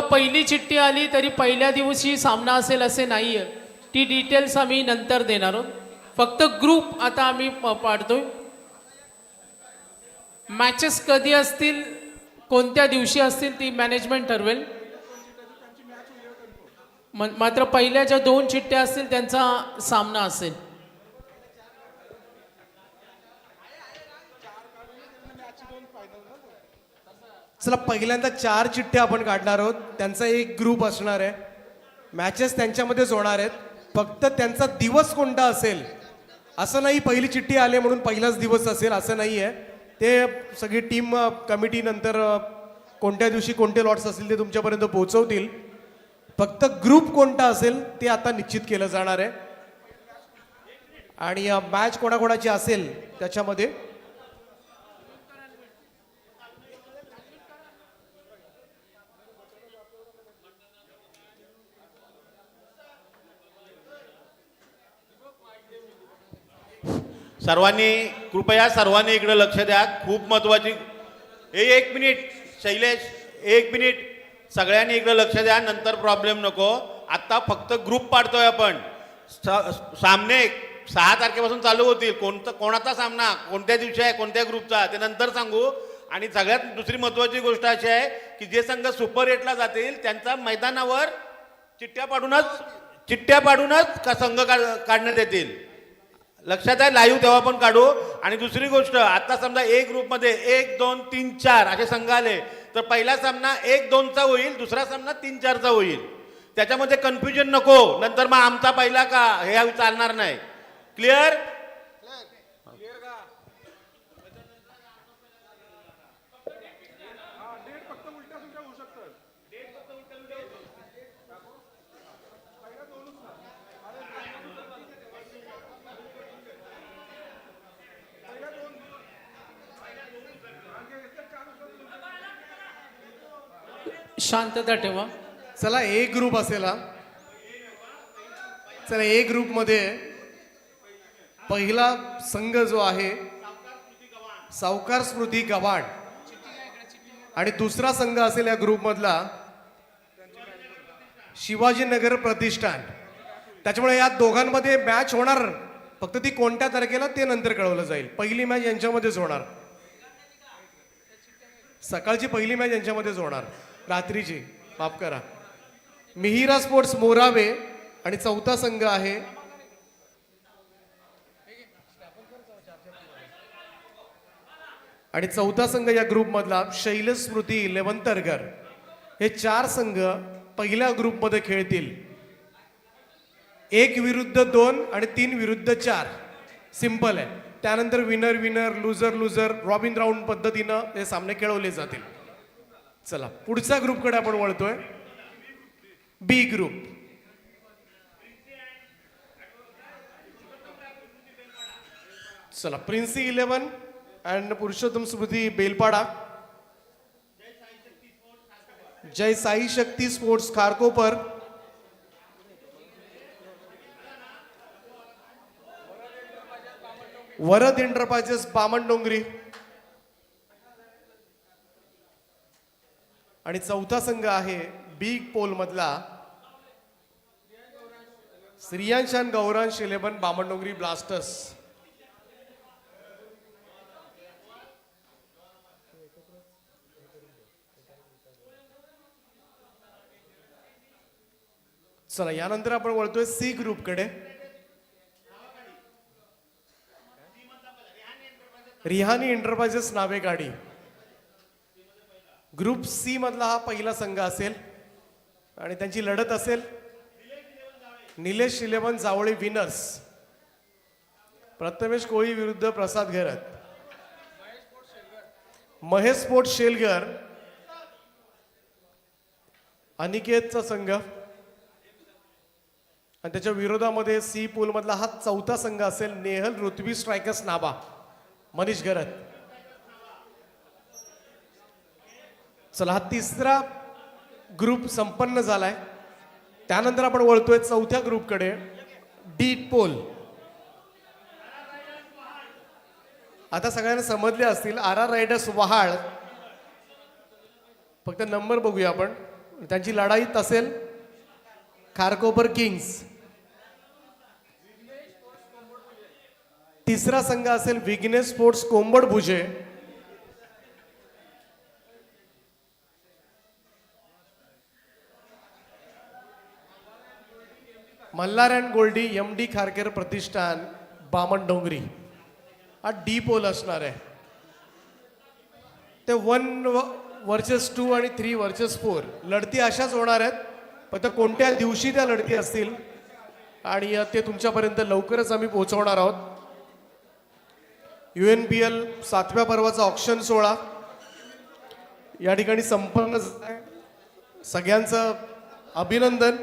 बघा पहिली चिठ्ठी आली तरी पहिल्या दिवशी सामना असेल असे नाही आहे ती डिटेल्स आम्ही नंतर देणार आहोत. फक्त ग्रुप आता आम्ही प- पाडतोय. मॅचेस कधी असतील कोणत्या दिवशी असतील ती मॅनेजमेंट ठरवेल. मात्र पहिल्या ज्या दोन चिठ्ठ्या असतील त्यांचा सामना असेल. चला पहिल्यांदा चार चिठ्ठ्या आपण काढणार आहोत. त्यांचा एक ग्रुप असणार आहे. मॅचेस त्यांच्यामध्येच होणार आहेत. फक्त त्यांचा दिवस कोणता असेल असं नाही पहिली चिठ्ठी आले म्हणून पहिलाच दिवस असेल असं नाही आहे ते सगळी टीम कमिटी नंतर कोणत्या दिवशी कोणते लॉट्स असतील ते तुमच्यापर्यंत पोहोचवतील. फक्त ग्रुप कोणता असेल ते आता निश्चित केलं जाणार आहे. आणि मॅच कोणाकोणाची असेल त्याच्यामध्ये सर्वांनी कृपया सर्वांनी इकडे लक्ष द्या. खूप महत्वाची ए एक मिनिट शैलेश एक मिनिट. सगळ्यांनी इकडे लक्ष द्या नंतर प्रॉब्लेम नको. आत्ता फक्त ग्रुप पाडतोय आपण. स- सामने सहा तारखेपासून चालू होतील. कोणतं कोणाचा सामना? कोणत्या दिवशी आहे? कोणत्या ग्रुपचा ते नंतर सांगू. आणि सगळ्यात दुसरी महत्वाची गोष्ट अशी आहे की जे संघ सुपर एटला जातील त्यांचा मैदानावर चिठ्ठ्या पाडूनच चिठ्ठ्या पाडूनच का संघ काढण्यात येतील. लक्षात आहे लाईव्ह तेव्हा पण काढू. आणि दुसरी गोष्ट आता समजा एक ग्रुपमध्ये एक दोन तीन चार असे संघ आले तर पहिला सामना एक दोनचा होईल दुसरा सामना तीन चारचा होईल. त्याच्यामध्ये कन्फ्युजन नको. नंतर मग आमचा पहिला का हे चालणार नाही. क्लिअर शांतता ठेवा. चला एक ग्रुप असेल हा. चला ए ग्रुपमध्ये पहिला संघ जो आहे सावकार स्मृती गव्हाण. आणि दुसरा संघ असेल या ग्रुपमधला शिवाजीनगर प्रतिष्ठान. त्याच्यामुळे या दोघांमध्ये मॅच होणार. फक्त ती कोणत्या तारखेला ते नंतर कळवलं जाईल. पहिली मॅच यांच्यामध्येच होणार. सकाळची पहिली मॅच यांच्यामध्येच होणार. रात्रीची माफ करा. मिहिरा स्पोर्ट्स मोरावे आणि चौथा संघ आहे. आणि चौथा संघ या ग्रुपमधला शैल स्मृती लेवंतरकर हे चार संघ पहिल्या ग्रुपमध्ये खेळतील. एक विरुद्ध दोन आणि तीन विरुद्ध चार. सिंपल आहे. त्यानंतर winner winner loser loser robin round पद्धतीनं हे सामने खेळवले जातील. चला पुढच्या ग्रुपकडे आपण वळतोय. बी ग्रुप चला Princy eleven and Purushottam Smriti Belpada Jay Sai Shakti sports Kharkopar. Varad enterprises Baman Dongri. आणि चौथा संघ आहे बिग पोलमधला. श्रियांशान श्रियांश आणि गौरांश इलेवन बामणडोंगरी ब्लास्टर्स. चला यानंतर आपण वळतोय सी ग्रुपकडे. रिहानी एंटरप्राइजेस नावे गाडी. ग्रुप सी मधला हा पहिला संघ असेल. आणि त्यांची लढत असेल. निलेश इलेवन जावळे विनर्स प्रथमेश कोळी विरुद्ध प्रसाद घरत. महेश स्पोर्ट शेलगर अनिकेतचा संघ. आणि त्याच्या विरोधामध्ये सी पूल मधला हा चौथा संघ असेल. नेहल ऋत्वी स्ट्रायकर्स नाबा. मनीष घरत. चला हा तिसरा ग्रुप संपन्न झालाय. त्यानंतर आपण वळतोय चौथ्या ग्रुपकडे डी पोल आता सगळ्यांना समजले असतील आर आर रायडर्स वहाळ. फक्त नंबर बघूया आपण. त्यांची लढाईत असेल खारकोपर किंग्स तिसरा संघ असेल Vighnesh sports Kombad Bhuje Malhar and goldy M D Kharker Pratishthan Baman Dongri. हा डी पोल असणार आहे. ते वन वर्सेस टू आणि थ्री वर्सेस फोर लढती अशाच होणार आहेत. फक्त कोणत्या दिवशी त्या लढती असतील? आणि ते तुमच्यापर्यंत लवकरच आम्ही पोहोचवणार आहोत. यू एन बी एल सातव्या पर्वाचा ऑप्शन सोहळा. या ठिकाणी संपन्न आहे. सगळ्यांचं अभिनंदन.